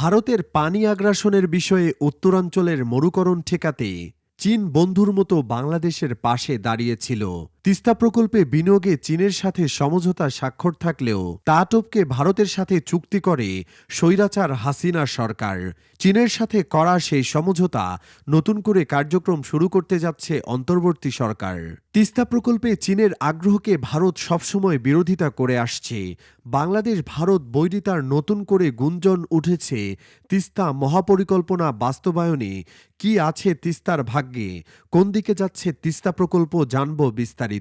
ভারতের পানি আগ্রাসনের বিষয়ে উত্তরাঞ্চলের মরুকরণ ঠেকাতে চীন বন্ধুর মতো বাংলাদেশের পাশে দাঁড়িয়েছিল। তিস্তা প্রকল্পে বিনিয়োগে চীনের সাথে সমঝোতা স্বাক্ষর থাকলেও তা টপকে ভারতের সাথে চুক্তি করে স্বৈরাচার হাসিনা সরকার। চীনের সাথে করা সেই সমঝোতা নতুন করে কার্যক্রম শুরু করতে যাচ্ছে অন্তর্বর্তী সরকার। তিস্তা প্রকল্পে চীনের আগ্রহকে ভারত সবসময় বিরোধিতা করে আসছে। বাংলাদেশ, ভারত, বৈরিতার নতুন করে গুঞ্জন উঠেছে তিস্তা মহাপরিকল্পনা বাস্তবায়নে। কি আছে তিস্তার ভাগ্যে? কোন দিকে যাচ্ছে তিস্তা প্রকল্প জানব বিস্তারিত।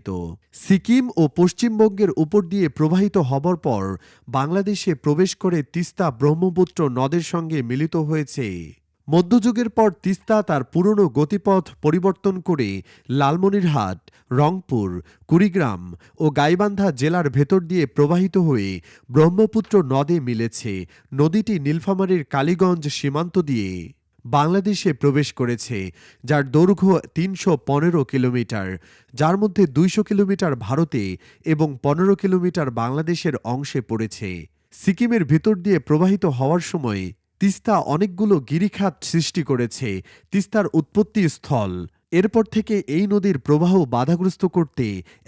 সিকিম ও পশ্চিমবঙ্গের উপর দিয়ে প্রবাহিত হবার পর বাংলাদেশে প্রবেশ করে তিস্তা ব্রহ্মপুত্র নদের সঙ্গে মিলিত হয়েছে। মধ্যযুগের পর তিস্তা তার পুরনো গতিপথ পরিবর্তন করে লালমনিরহাট, রংপুর, কুড়িগ্রাম ও গাইবান্ধা জেলার ভেতর দিয়ে প্রবাহিত হয়ে ব্রহ্মপুত্র নদে মিলেছে নদীটি নীলফামারীর কালীগঞ্জ সীমান্ত দিয়ে। বাংলাদেশে প্রবেশ করেছে, যার দৈর্ঘ্য তিনশো পনেরো কিলোমিটার। যার মধ্যে দুইশো কিলোমিটার ভারতে এবং পনেরো কিলোমিটার বাংলাদেশের অংশে পড়েছে। সিকিমের ভিতর দিয়ে প্রবাহিত হওয়ার সময় তিস্তা অনেকগুলো গিরিখাত সৃষ্টি করেছে, তিস্তার উৎপত্তি স্থল এরপর থেকে এই নদীর প্রবাহ বাধাগ্রস্ত করতে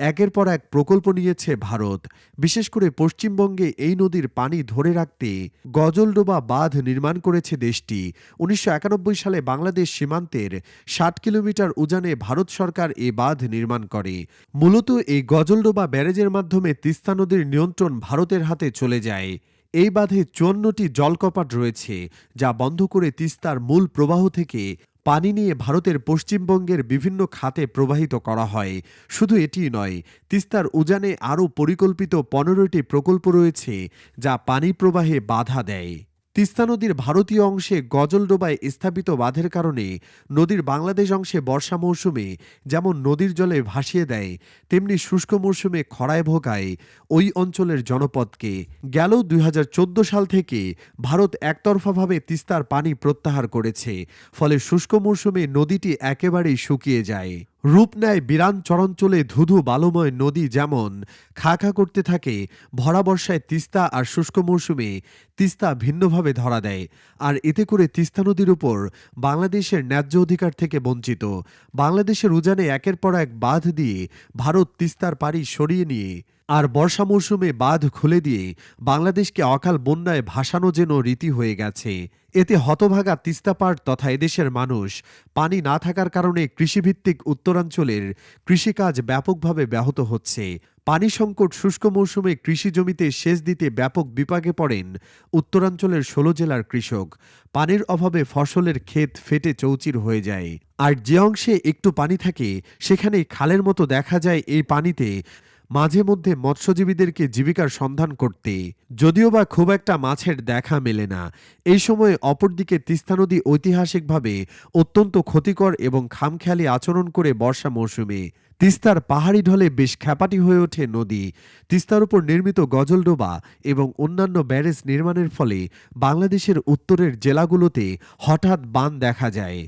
একের পর এক প্রকল্প নিয়েছে ভারত। বিশেষ করে পশ্চিমবঙ্গে এই নদীর পানি ধরে রাখতে গজলডোবা বাঁধ নির্মাণ করেছে দেশটি। উনিশশো একানব্বই সালে বাংলাদেশ সীমান্তের ষাট কিলোমিটার উজানে ভারত সরকার এ বাঁধ নির্মাণ করে। মূলত এই গজলডোবা ব্যারেজের মাধ্যমে তিস্তা নদীর নিয়ন্ত্রণ ভারতের হাতে চলে যায়। এই বাঁধে চুয়ান্নটি জলকপাট রয়েছে, যা বন্ধ করে তিস্তার মূল প্রবাহ থেকে পানি নিয়ে ভারতের পশ্চিমবঙ্গের বিভিন্ন খাতে প্রবাহিত করা হয়। শুধু এটিই নয়, তিস্তার উজানে আরও পরিকল্পিত পনেরোটি প্রকল্প রয়েছে, যা পানি প্রবাহে বাধা দেয়। তিস্তা নদীর ভারতীয় অংশে গজলডোবায় স্থাপিত বাঁধের কারণে নদীর বাংলাদেশ অংশে বর্ষা মৌসুমে যেমন নদীর জলে ভাসিয়ে দেয়, তেমনি শুষ্ক মৌসুমে খরায় ভোগায় ওই অঞ্চলের জনপদকে। গেল দুই হাজার চোদ্দ সাল থেকে ভারত একতরফাভাবে তিস্তার পানি প্রত্যাহার করেছে, ফলে শুষ্ক মৌসুমে নদীটি একেবারেই শুকিয়ে যায়। রূপ নেয় বিরান চরঞ্চলে ধুধু বালুময় নদী যেমন, খা খা করতে থাকে, ভরা বর্ষায় তিস্তা আর শুষ্ক মৌসুমে তিস্তা ভিন্নভাবে ধরা দেয়। আর এতে করে তিস্তা নদীর উপর বাংলাদেশের ন্যায্য অধিকার থেকে বঞ্চিত। বাংলাদেশের উজানে একের পর এক বাঁধ দিয়ে ভারত তিস্তার পাড়ি সরিয়ে নিয়ে আর বর্ষা মৌসুমে বাঁধ খুলে দিয়ে বাংলাদেশকে অকাল বন্যায় ভাসানো যেন রীতি হয়ে গেছে। এতে হতভাগা তিস্তাপাড় তথা এদেশের মানুষ পানি না থাকার কারণে কৃষিভিত্তিক উত্তরাঞ্চলের কৃষিকাজ ব্যাপকভাবে ব্যাহত হচ্ছে। পানি সংকট শুষ্ক মৌসুমে কৃষি জমিতে সেচ দিতে ব্যাপক বিপাকে পড়েন উত্তরাঞ্চলের ষোলো জেলার কৃষক। পানির অভাবে ফসলের ক্ষেত ফেটে চৌচির হয়ে যায়। আর যে অংশে একটু পানি থাকে সেখানে খালের মতো দেখা যায় এই পানিতে মাঝে মধ্যে মৎস্যজীবীদেরকে জীবিকার সন্ধান করতে। যদিও বা খুব একটা মাছের দেখা মেলে না, এই সময়ে অপরদিকে তিস্তা নদী ঐতিহাসিকভাবে অত্যন্ত ক্ষতিকর এবং খামখেয়ালি আচরণ করে বর্ষা মৌসুমে তিস্তার পাহাড়ি ঢলে বেশ খ্যাপাটি হয়ে ওঠে নদী। তিস্তার উপর নির্মিত গজলডোবা এবং অন্যান্য ব্যারেজ নির্মাণের ফলে বাংলাদেশের উত্তরের জেলাগুলোতে হঠাৎ বান দেখা যায়।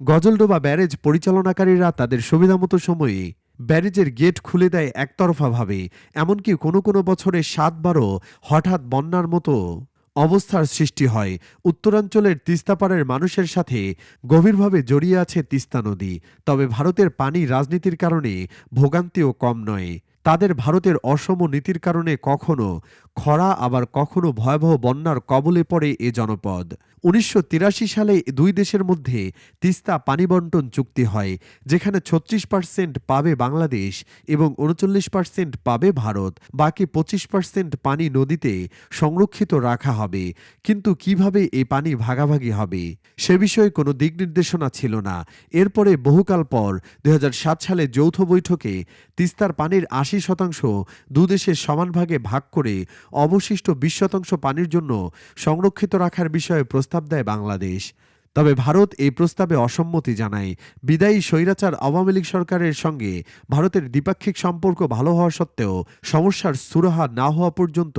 গজলডোবা ব্যারেজ পরিচালনাকারীরা তাদের সুবিধামতো সময়ে ব্যারেজের গেট খুলে দেয় একতরফাভাবে, এমনকি কোনো কোনো বছরে সাতবারও হঠাৎ বন্যার মতো অবস্থার সৃষ্টি হয়। উত্তরাঞ্চলের তিস্তাপাড়ের মানুষের সাথে গভীরভাবে জড়িয়ে আছে তিস্তা নদী, তবে ভারতের পানি রাজনীতির কারণে ভোগান্তিও কম নয়। তাদের ভারতের অসম নীতির কারণে কখনো খরা আবার কখনো ভয়াবহ বন্যার কবলে পড়ে এ জনপদ। উনিশশো তিরাশি সালে দুই দেশের মধ্যে তিস্তা পানি বন্টন চুক্তি হয়, যেখানে ছত্রিশ পার্সেন্ট পাবে বাংলাদেশ এবং উনচল্লিশ পার্সেন্ট পাবে ভারত। বাকি পঁচিশ পার্সেন্ট পানি নদীতে সংরক্ষিত রাখা হবে। কিন্তু কীভাবে এই পানি ভাগাভাগি হবে? সে বিষয়ে কোনো দিক নির্দেশনা ছিল না। এরপরে বহুকাল পর দু হাজার সাত সালে যৌথ বৈঠকে তিস্তার পানির আশি শতাংশ দুদেশের সমান ভাগে ভাগ করে অবশিষ্ট বিশ শতাংশ পানির জন্য সংরক্ষিত রাখার বিষয়ে প্রস্তাব দেয় বাংলাদেশ। তবে ভারত এই প্রস্তাবে অসম্মতি জানায়। বিদায়ী স্বৈরাচার আওয়ামী লীগ সরকারের সঙ্গে ভারতের দ্বিপাক্ষিক সম্পর্ক ভালো হওয়া সত্ত্বেও সমস্যার সুরাহা না হওয়া পর্যন্ত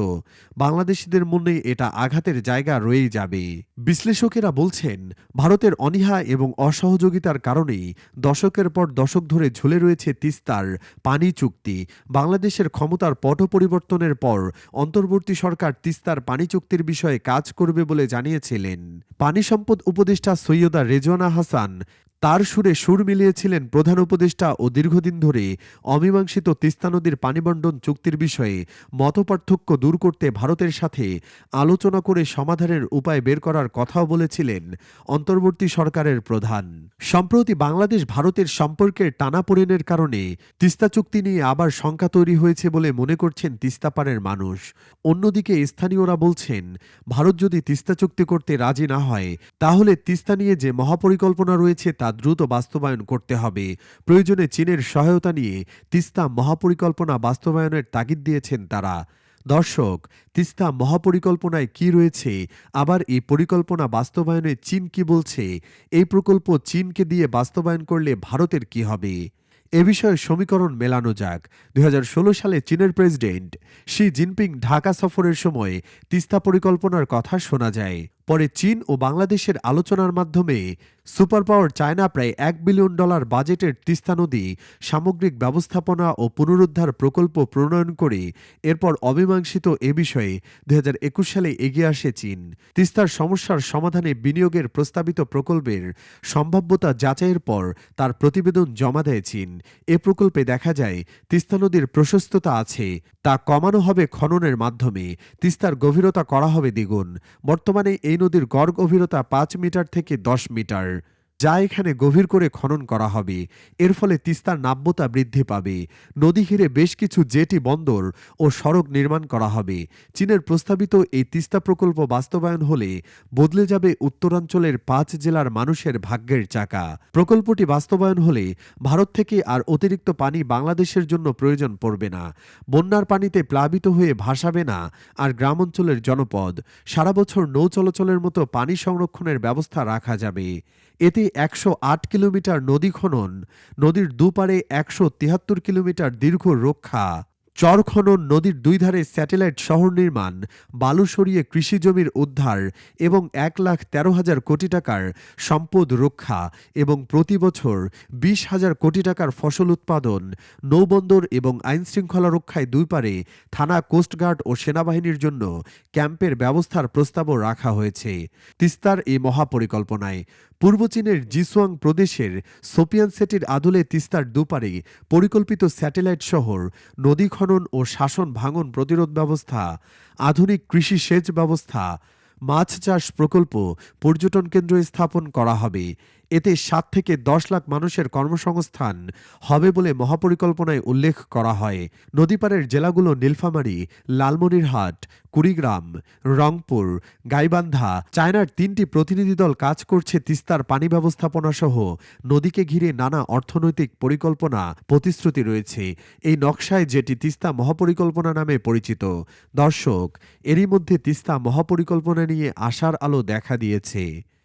বাংলাদেশিদের মনে এটা আঘাতের জায়গা রয়েই যাবে। বিশ্লেষকেরা বলছেন, ভারতের অনীহা এবং অসহযোগিতার কারণেই দশকের পর দশক ধরে ঝুলে রয়েছে তিস্তার পানি চুক্তি। বাংলাদেশের ক্ষমতার পট পরিবর্তনের পর অন্তর্বর্তী সরকার তিস্তার পানি চুক্তির বিষয়ে কাজ করবে বলে জানিয়েছিলেন। পানি সম্পদ উপদেষ্টা সৈয়দা রেজনা হাসান তার সুরে সুর মিলিয়েছিলেন প্রধান উপদেষ্টা ও দীর্ঘদিন ধরে অমীমাংসিত তিস্তা নদীর পানিবণ্টন চুক্তির বিষয়ে মতপার্থক্য দূর করতে ভারতের সাথে আলোচনা করে সমাধানের উপায় বের করার কথাও বলেছিলেন অন্তর্বর্তী সরকারের প্রধান। সম্প্রতি বাংলাদেশ ভারতের সম্পর্কের টানাপোড়েনের কারণে তিস্তা চুক্তি নিয়ে আবার শঙ্কা তৈরি হয়েছে বলে মনে করছেন তিস্তাপাড়ের মানুষ। অন্যদিকে স্থানীয়রা বলছেন, ভারত যদি তিস্তা চুক্তি করতে রাজি না হয়, তাহলে তিস্তা নিয়ে যে মহাপরিকল্পনা রয়েছে তা দ্রুত বাস্তবায়ন করতে হবে। প্রয়োজনে চীনের সহায়তা নিয়ে তিস্তা মহাপরিকল্পনা বাস্তবায়নের তাগিদ দিয়েছেন তারা। দর্শক, তিস্তা মহাপরিকল্পনায় কি রয়েছে? আবার এই পরিকল্পনা বাস্তবায়নে চীন কি বলছে? এই প্রকল্প চীনকে দিয়ে বাস্তবায়ন করলে ভারতের কি হবে? এ বিষয়ে সমীকরণ মেলানো যাক। দু হাজার ষোলো সালে চীনের প্রেসিডেন্ট শি জিনপিং ঢাকা সফরের সময় তিস্তা পরিকল্পনার কথা শোনা যায়। পরে চীন ও বাংলাদেশের আলোচনার মাধ্যমে সুপার পাওয়ার চায়না প্রায় এক বিলিয়ন ডলার বাজেটের তিস্তা নদী সামগ্রিক ব্যবস্থাপনা ও পুনরুদ্ধার প্রকল্প প্রণয়ন করে এরপর অমীমাংসিত এ বিষয়ে দু হাজার একুশ সালে এগিয়ে আসে চীন। তিস্তার সমস্যার সমাধানে বিনিয়োগের প্রস্তাবিত প্রকল্পের সম্ভাব্যতা যাচাইয়ের পর তার প্রতিবেদন জমা দেয় চীন। এ প্রকল্পে দেখা যায়, তিস্তা নদীর প্রশস্ততা আছে, তা কমানো হবে খননের মাধ্যমে, তিস্তার গভীরতা করা হবে দ্বিগুণ। বর্তমানে এই নদীর গড় গভীরতা পাঁচ মিটার থেকে দশ মিটার। যা এখানে গভীর করে খনন করা হবে। এর ফলে তিস্তার নাব্যতা বৃদ্ধি পাবে। নদী ঘিরে বেশ কিছু জেটি বন্দর ও সড়ক নির্মাণ করা হবে। চীনের প্রস্তাবিত এই তিস্তা প্রকল্প বাস্তবায়ন হলে বদলে যাবে উত্তরাঞ্চলের পাঁচ জেলার মানুষের ভাগ্যের চাকা। প্রকল্পটি বাস্তবায়ন হলে ভারত থেকে আর অতিরিক্ত পানি বাংলাদেশের জন্য প্রয়োজন পড়বে না। বন্যার পানিতে প্লাবিত হয়ে ভাসাবে না আর গ্রামাঞ্চলের জনপদ। সারা বছর নৌ চলাচলের মতো পানি সংরক্ষণের ব্যবস্থা রাখা যাবে। এতে একশো আট কিলোমিটার নদী খনন নদীর দুপারে একশো তিয়াত্তর কিলোমিটার দীর্ঘ রক্ষা। চর খনন নদীর দুই ধারে স্যাটেলাইট শহর নির্মাণ, বালু সরিয়ে কৃষি জমির উদ্ধার এবং এক লাখ তেরো হাজার কোটি টাকার সম্পদ রক্ষা এবং প্রতি বছর বিশ হাজার কোটি টাকার ফসল উৎপাদন, নৌবন্দর এবং আইনশৃঙ্খলা রক্ষায় দুই পারে থানা কোস্টগার্ড ও সেনাবাহিনীর জন্য ক্যাম্পের ব্যবস্থার প্রস্তাবও রাখা হয়েছে। তিস্তার এই মহাপরিকল্পনায় পূর্ব চীনের জিসুয়াং প্রদেশের সোপিয়ান সেটির আদলে তিস্তার দুপারে পরিকল্পিত স্যাটেলাইট শহর নদী খনন ও শাসন ভাঙন প্রতিরোধ ব্যবস্থা, আধুনিক কৃষি সেচ ব্যবস্থা, মাছ চাষ প্রকল্প, পর্যটন কেন্দ্র স্থাপন করা হবে। এতে সাত থেকে দশ লাখ মানুষের কর্মসংস্থান হবে বলে মহাপরিকল্পনায় উল্লেখ করা হয়। নদীপাড়ের জেলাগুলো নীলফামারী, লালমনিরহাট, কুড়িগ্রাম, রংপুর, গাইবান্ধা, চায়নার তিনটি প্রতিনিধি দল কাজ করছে তিস্তার পানি ব্যবস্থাপনা সহ নদীকে ঘিরে নানা অর্থনৈতিক পরিকল্পনা, প্রতিশ্রুতি রয়েছে। এই নকশায় যেটি তিস্তা মহাপরিকল্পনা নামে পরিচিত। দর্শক, এরই মধ্যে তিস্তা মহাপরিকল্পনা নিয়ে আশার আলো দেখা দিয়েছে।